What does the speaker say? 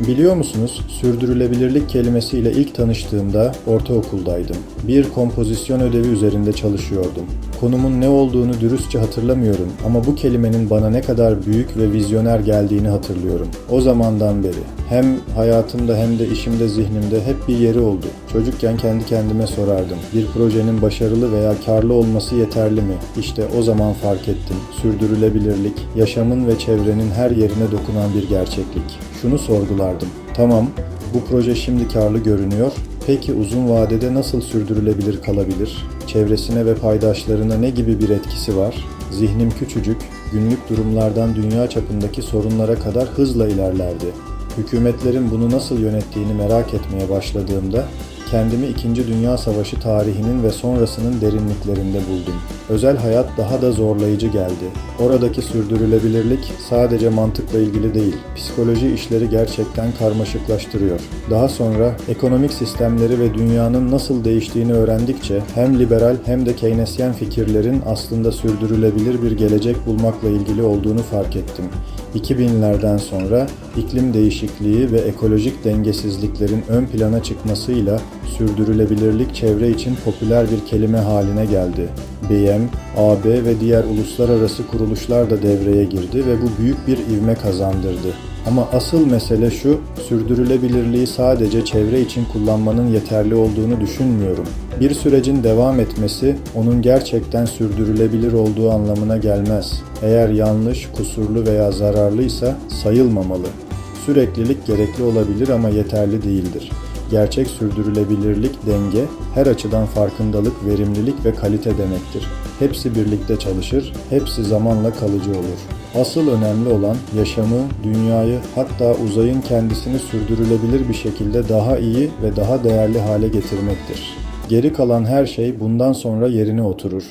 Biliyor musunuz, sürdürülebilirlik kelimesiyle ilk tanıştığımda ortaokuldaydım. Bir kompozisyon ödevi üzerinde çalışıyordum. Konumun ne olduğunu dürüstçe hatırlamıyorum ama bu kelimenin bana ne kadar büyük ve vizyoner geldiğini hatırlıyorum. O zamandan beri hem hayatımda hem de işimde zihnimde hep bir yeri oldu. Çocukken kendi kendime sorardım. Bir projenin başarılı veya karlı olması yeterli mi? İşte o zaman fark ettim. Sürdürülebilirlik, yaşamın ve çevrenin her yerine dokunan bir gerçeklik. Şunu sorgulardım. Tamam, bu proje şimdi karlı görünüyor. Peki uzun vadede nasıl sürdürülebilir kalabilir? Çevresine ve paydaşlarına ne gibi bir etkisi var? Zihnim küçücük, günlük durumlardan dünya çapındaki sorunlara kadar hızla ilerlerdi. Hükümetlerin bunu nasıl yönettiğini merak etmeye başladığımda kendimi 2. Dünya Savaşı tarihinin ve sonrasının derinliklerinde buldum. Özel hayat daha da zorlayıcı geldi. Oradaki sürdürülebilirlik sadece mantıkla ilgili değil, psikoloji işleri gerçekten karmaşıklaştırıyor. Daha sonra ekonomik sistemleri ve dünyanın nasıl değiştiğini öğrendikçe hem liberal hem de Keynesyen fikirlerin aslında sürdürülebilir bir gelecek bulmakla ilgili olduğunu fark ettim. 2000'lerden sonra iklim değişikliği ve ekolojik dengesizliklerin ön plana çıkmasıyla sürdürülebilirlik çevre için popüler bir kelime haline geldi. BM, AB ve diğer uluslararası kuruluşlar da devreye girdi ve bu büyük bir ivme kazandırdı. Ama asıl mesele şu, sürdürülebilirliği sadece çevre için kullanmanın yeterli olduğunu düşünmüyorum. Bir sürecin devam etmesi onun gerçekten sürdürülebilir olduğu anlamına gelmez. Eğer yanlış, kusurlu veya zararlıysa sayılmamalı. Süreklilik gerekli olabilir ama yeterli değildir. Gerçek sürdürülebilirlik denge, her açıdan farkındalık, verimlilik ve kalite demektir. Hepsi birlikte çalışır, hepsi zamanla kalıcı olur. Asıl önemli olan yaşamı, dünyayı hatta uzayın kendisini sürdürülebilir bir şekilde daha iyi ve daha değerli hale getirmektir. Geri kalan her şey bundan sonra yerine oturur.